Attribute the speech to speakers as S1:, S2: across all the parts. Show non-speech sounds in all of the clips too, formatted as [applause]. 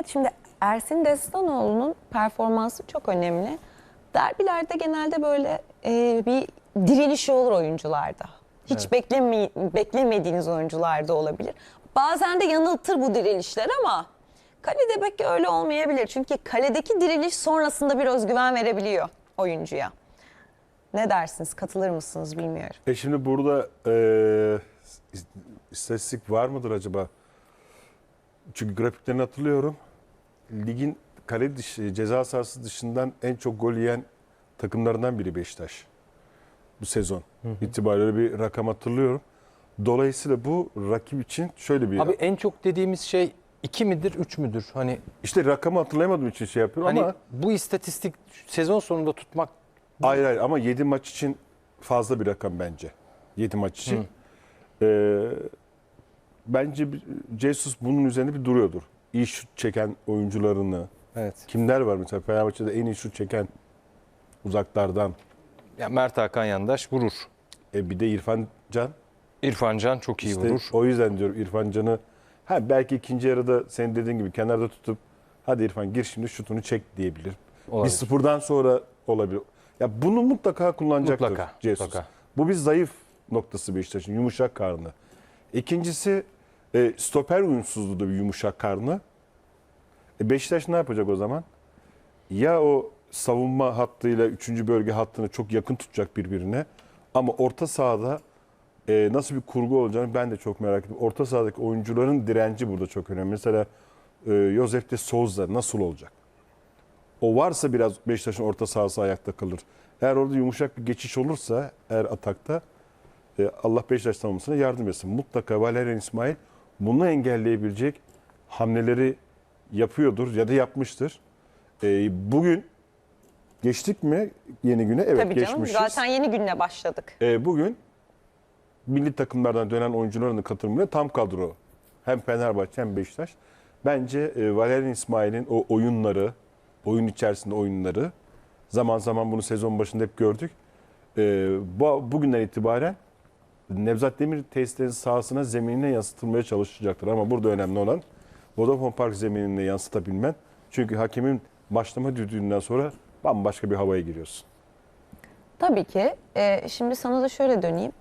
S1: Evet şimdi Ersin Destanoğlu'nun performansı çok önemli. Derbilerde genelde böyle e, bir dirilişi olur oyuncularda. Hiç bekleme, beklemediğiniz oyuncularda olabilir. Bazen de yanıltır bu dirilişler ama kalede belki öyle olmayabilir. Çünkü kaledeki diriliş sonrasında bir özgüven verebiliyor oyuncuya. Ne dersiniz? Katılır mısınız bilmiyorum.
S2: E şimdi burada e, is- istatistik var mıdır acaba? Çünkü grafiklerini hatırlıyorum. Ligin kale dışı, ceza sahası dışından en çok gol yiyen takımlarından biri Beşiktaş. Bu sezon itibariyle bir rakam hatırlıyorum. Dolayısıyla bu rakip için şöyle bir...
S3: Abi en çok dediğimiz şey 2 midir 3 müdür? Hani
S2: işte rakamı hatırlayamadığım için şey yapıyorum
S3: hani
S2: ama...
S3: bu istatistik sezon sonunda tutmak
S2: Hayır hayır ama 7 maç için fazla bir rakam bence. 7 maç için. Ee, bence Jesus bunun üzerine bir duruyordur. İyi şut çeken oyuncularını.
S3: evet.
S2: Kimler var mesela Fenerbahçe'de en iyi şut çeken uzaklardan.
S3: Ya Mert Hakan Yandaş vurur.
S2: E bir de İrfan Can.
S3: İrfan Can çok iyi
S2: İşte
S3: vurur.
S2: o yüzden diyorum İrfan Can'ı ha belki ikinci yarıda senin dediğin gibi kenarda tutup hadi İrfan gir şimdi şutunu çek diyebilir.
S3: Olabilir.
S2: Bir sıfırdan sonra olabilir. Ya bunu mutlaka kullanacaktır
S3: Mutlaka,
S2: Jesus.
S3: mutlaka.
S2: Bu bir zayıf noktası Beşiktaş'ın yumuşak karnı. İkincisi e, stoper uyumsuzluğu da bir yumuşak karnı. E, Beşiktaş ne yapacak o zaman? Ya o savunma hattıyla 3. bölge hattını çok yakın tutacak birbirine ama orta sahada e, nasıl bir kurgu olacağını ben de çok merak ediyorum. Orta sahadaki oyuncuların direnci burada çok önemli. Mesela e, Josef de Souza nasıl olacak? O varsa biraz Beşiktaş'ın orta sahası ayakta kalır. Eğer orada yumuşak bir geçiş olursa eğer atakta e, Allah Beşiktaş savunmasına yardım etsin. Mutlaka Valerian İsmail bunu engelleyebilecek hamleleri yapıyordur ya da yapmıştır. E, bugün geçtik mi yeni güne? Evet
S1: Tabii canım
S2: geçmişiz.
S1: zaten yeni günle başladık.
S2: E, bugün milli takımlardan dönen oyuncuların katılımıyla tam kadro. Hem Fenerbahçe hem Beşiktaş. Bence e, Valerian İsmail'in o oyunları, oyun içerisinde oyunları zaman zaman bunu sezon başında hep gördük. E, bu, bugünden itibaren Nevzat Demir tesislerin sahasına, zeminine yansıtılmaya çalışacaktır. Ama burada önemli olan Vodafone Park zeminine yansıtabilmen. Çünkü hakemin başlama düdüğünden sonra bambaşka bir havaya giriyorsun.
S1: Tabii ki. Ee, şimdi sana da şöyle döneyim.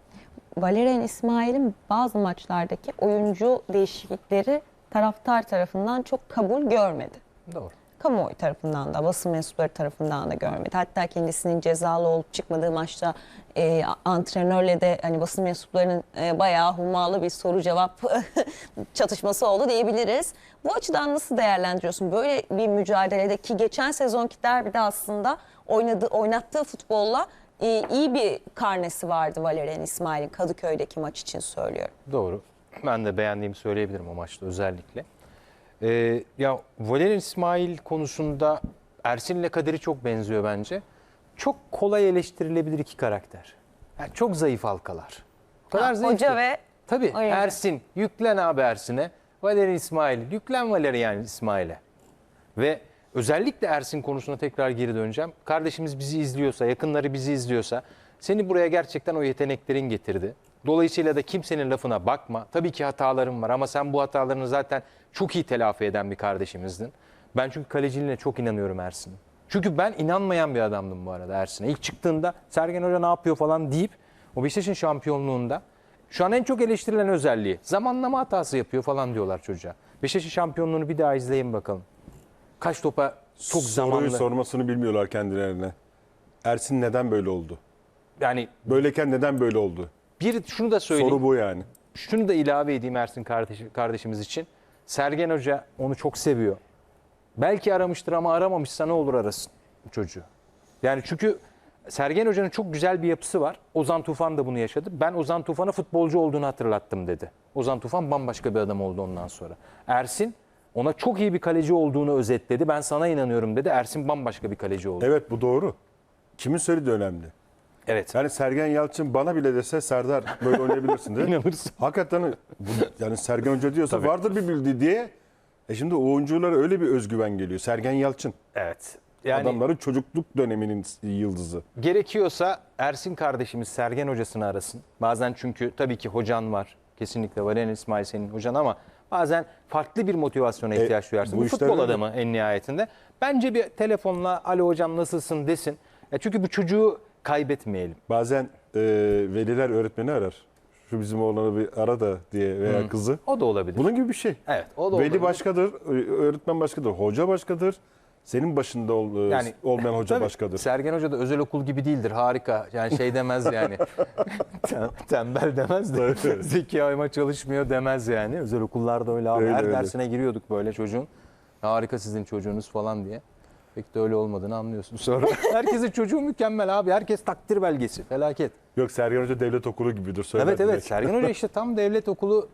S1: Valerian İsmail'in bazı maçlardaki oyuncu değişiklikleri taraftar tarafından çok kabul görmedi.
S3: Doğru.
S1: Kamuoyu tarafından da, basın mensupları tarafından da görmedi. Hatta kendisinin cezalı olup çıkmadığı maçta e, antrenörle de hani basın mensuplarının e, bayağı hummalı bir soru cevap [laughs] çatışması oldu diyebiliriz. Bu açıdan nasıl değerlendiriyorsun? Böyle bir mücadeledeki geçen sezonki derbide aslında oynadığı, oynattığı futbolla e, iyi bir karnesi vardı Valerian İsmail'in Kadıköy'deki maç için söylüyorum.
S3: Doğru. Ben de beğendiğimi söyleyebilirim o maçta özellikle. Ee, ya Valerian İsmail konusunda Ersin'le Kadir'i çok benziyor bence. Çok kolay eleştirilebilir iki karakter. Yani çok zayıf halkalar. O kadar zayıf
S1: hoca ve
S3: Tabii
S1: oyuncu.
S3: Ersin yüklen abi Ersin'e. Valerian İsmail yüklen Valerian İsmail'e. Ve özellikle Ersin konusuna tekrar geri döneceğim. Kardeşimiz bizi izliyorsa, yakınları bizi izliyorsa seni buraya gerçekten o yeteneklerin getirdi. Dolayısıyla da kimsenin lafına bakma. Tabii ki hatalarım var ama sen bu hatalarını zaten çok iyi telafi eden bir kardeşimizdin. Ben çünkü kaleciliğine çok inanıyorum Ersin'in. Çünkü ben inanmayan bir adamdım bu arada Ersin'e. İlk çıktığında Sergen Hoca ne yapıyor falan deyip o Beşiktaş'ın şampiyonluğunda şu an en çok eleştirilen özelliği zamanlama hatası yapıyor falan diyorlar çocuğa. Beşiktaş'ın şampiyonluğunu bir daha izleyin bakalım. Kaç topa çok
S2: Soruyu
S3: zamanlı.
S2: sormasını bilmiyorlar kendilerine. Ersin neden böyle oldu?
S3: Yani
S2: Böyleyken neden böyle oldu?
S3: Bir şunu da söyleyeyim.
S2: Soru bu yani.
S3: Şunu da ilave edeyim Ersin kardeş, kardeşimiz için. Sergen Hoca onu çok seviyor. Belki aramıştır ama aramamışsa ne olur arasın bu çocuğu. Yani çünkü Sergen Hoca'nın çok güzel bir yapısı var. Ozan Tufan da bunu yaşadı. Ben Ozan Tufan'a futbolcu olduğunu hatırlattım dedi. Ozan Tufan bambaşka bir adam oldu ondan sonra. Ersin ona çok iyi bir kaleci olduğunu özetledi. Ben sana inanıyorum dedi. Ersin bambaşka bir kaleci oldu.
S2: Evet bu doğru. Kimin söylediği önemli.
S3: Evet.
S2: Yani Sergen Yalçın bana bile dese Serdar böyle oynayabilirsin de. [laughs]
S3: İnanırsın.
S2: Hakikaten bu, yani Sergen Hoca diyorsa
S3: Tabii.
S2: vardır bir bildiği diye. E şimdi oyunculara öyle bir özgüven geliyor. Sergen Yalçın.
S3: Evet. Yani
S2: Adamların çocukluk döneminin yıldızı.
S3: Gerekiyorsa Ersin kardeşimiz Sergen hocasını arasın. Bazen çünkü tabii ki hocan var. Kesinlikle Valerian İsmail senin hocan ama Bazen farklı bir motivasyona
S2: E,
S3: ihtiyaç duyarsın.
S2: bu
S3: Bu futbol adamı en nihayetinde. Bence bir telefonla alo hocam nasılsın desin. Ya çünkü bu çocuğu kaybetmeyelim.
S2: Bazen e, veliler öğretmeni arar. Şu bizim oğlanı bir ara da diye veya kızı.
S3: O da olabilir.
S2: Bunun gibi bir şey.
S3: Evet, o da
S2: Veli
S3: olabilir.
S2: başkadır, öğretmen başkadır, hoca başkadır. Senin başında ol, e,
S3: Yani
S2: olmayan hoca
S3: Tabii,
S2: başkadır.
S3: Sergen Hoca da özel okul gibi değildir. Harika. Yani şey demez yani. [laughs] Tem- Tembel demez de. Zeki ayma çalışmıyor demez yani. Özel okullarda öyle abi.
S2: Öyle,
S3: Her
S2: öyle.
S3: dersine giriyorduk böyle çocuğun. Harika sizin çocuğunuz falan diye. Pek de öyle olmadığını anlıyorsun sonra. [laughs] Herkesin çocuğu mükemmel abi. Herkes takdir belgesi. Felaket.
S2: Yok Sergen Hoca devlet okulu gibidir. söyler
S3: Evet evet. Sergen Hoca işte tam devlet okulu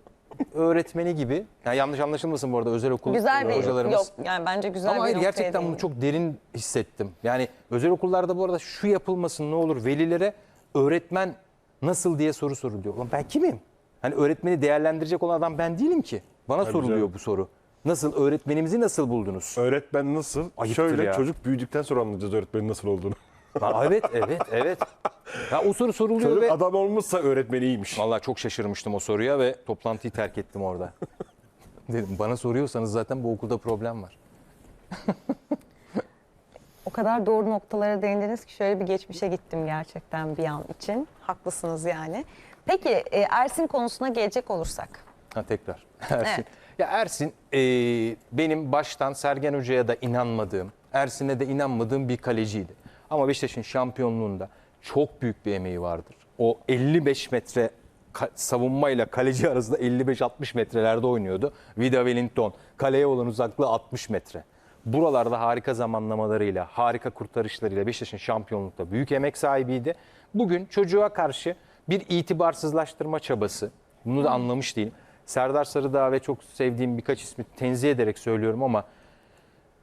S3: öğretmeni gibi. Yani yanlış anlaşılmasın bu arada özel okul
S1: Güzel bir
S3: hocalarımız.
S1: yok yani bence güzel
S3: Ama
S1: bir
S3: hayır gerçekten bunu çok derin hissettim. Yani özel okullarda bu arada şu yapılmasın ne olur velilere öğretmen nasıl diye soru soruluyor. Ulan ben kimim? Hani öğretmeni değerlendirecek olan adam ben değilim ki. Bana soruluyor
S2: canım.
S3: bu soru. Nasıl öğretmenimizi nasıl buldunuz?
S2: Öğretmen nasıl?
S3: Ayıptır
S2: Şöyle
S3: ya.
S2: çocuk büyüdükten sonra anlayacağız öğretmenin nasıl olduğunu. [laughs]
S3: Ha, evet evet evet. Ya o soru soruluyor
S2: Çocuk
S3: ve
S2: adam olmuşsa öğretmen iyiymiş.
S3: Vallahi çok şaşırmıştım o soruya ve toplantıyı terk ettim orada. [laughs] Dedim bana soruyorsanız zaten bu okulda problem var.
S1: O kadar doğru noktalara değindiniz ki şöyle bir geçmişe gittim gerçekten bir an için. Haklısınız yani. Peki e, Ersin konusuna gelecek olursak.
S3: Ha tekrar. [laughs] Ersin.
S1: Evet.
S3: Ya Ersin e, benim baştan Sergen Hoca'ya da inanmadığım, Ersin'e de inanmadığım bir kaleciydi. Ama Beşiktaş'ın şampiyonluğunda çok büyük bir emeği vardır. O 55 metre savunmayla kaleci arasında 55-60 metrelerde oynuyordu. Vida Wellington kaleye olan uzaklığı 60 metre. Buralarda harika zamanlamalarıyla, harika kurtarışlarıyla Beşiktaş'ın şampiyonlukta büyük emek sahibiydi. Bugün çocuğa karşı bir itibarsızlaştırma çabası. Bunu da anlamış değilim. Serdar Sarıdağ ve çok sevdiğim birkaç ismi tenzih ederek söylüyorum ama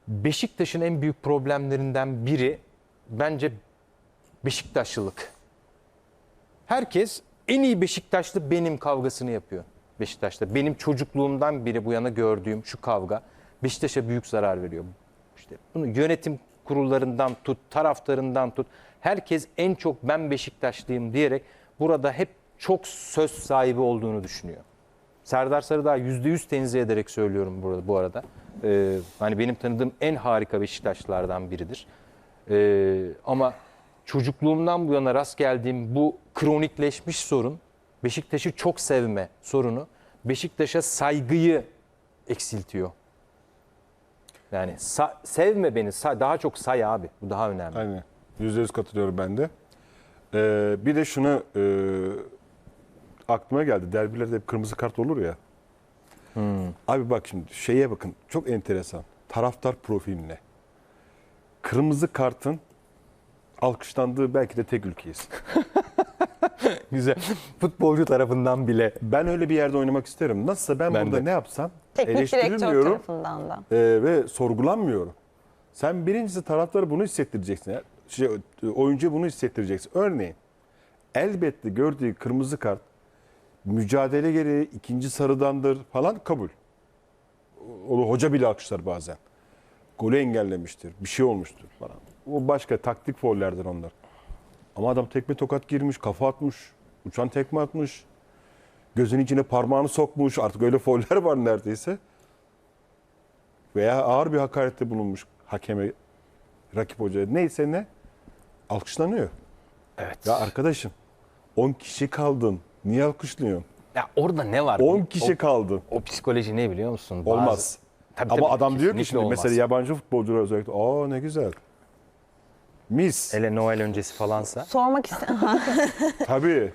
S3: Beşiktaş'ın en büyük problemlerinden biri bence Beşiktaşlılık. Herkes en iyi Beşiktaşlı benim kavgasını yapıyor Beşiktaş'ta. Benim çocukluğumdan beri bu yana gördüğüm şu kavga Beşiktaş'a büyük zarar veriyor. İşte bunu yönetim kurullarından tut, taraftarından tut. Herkes en çok ben Beşiktaşlıyım diyerek burada hep çok söz sahibi olduğunu düşünüyor. Serdar Sarıdağ %100 tenzih ederek söylüyorum burada bu arada. Ee, hani benim tanıdığım en harika Beşiktaşlılardan biridir. Ee, ama çocukluğumdan bu yana rast geldiğim bu kronikleşmiş sorun, Beşiktaş'ı çok sevme sorunu, Beşiktaş'a saygıyı eksiltiyor. Yani sevme beni, daha çok say abi. Bu daha önemli.
S2: Aynen. Yüzde yüz katılıyorum ben de. Ee, bir de şunu e, aklıma geldi. Derbilerde hep kırmızı kart olur ya. Abi bak şimdi şeye bakın. Çok enteresan. Taraftar profiline. Kırmızı kartın alkışlandığı belki de tek ülkeyiz. [laughs]
S3: Güzel. Futbolcu tarafından bile.
S2: Ben öyle bir yerde oynamak isterim. Nasılsa ben,
S3: Ben
S2: burada
S3: de.
S2: ne yapsam
S1: Teknik
S2: eleştirilmiyorum
S1: tarafından da.
S2: e, ve sorgulanmıyorum. Sen birincisi taraftarı bunu hissettireceksin. ya. Şey, oyuncuya bunu hissettireceksin. Örneğin elbette gördüğü kırmızı kart mücadele gereği ikinci sarıdandır falan kabul. O hoca bile alkışlar bazen. Golü engellemiştir. Bir şey olmuştur falan. O başka taktik foullerdir onlar. Ama adam tekme tokat girmiş, kafa atmış, uçan tekme atmış. Gözün içine parmağını sokmuş. Artık öyle fouller var neredeyse. Veya ağır bir hakarette bulunmuş hakeme, rakip hocaya. Neyse ne alkışlanıyor.
S3: Evet.
S2: Ya arkadaşım 10 kişi kaldın. Niye alkışlıyorsun?
S3: Ya orada ne var?
S2: 10 kişi
S3: o,
S2: kaldın.
S3: o psikoloji ne biliyor musun? Bazı-
S2: Olmaz.
S3: Tabii,
S2: Ama
S3: tabii,
S2: adam diyor ki şimdi
S3: olmaz.
S2: mesela yabancı futbolcular özellikle aa ne güzel. Mis.
S3: Hele Noel öncesi falansa.
S1: Sormak istedim. [laughs]
S2: Tabii.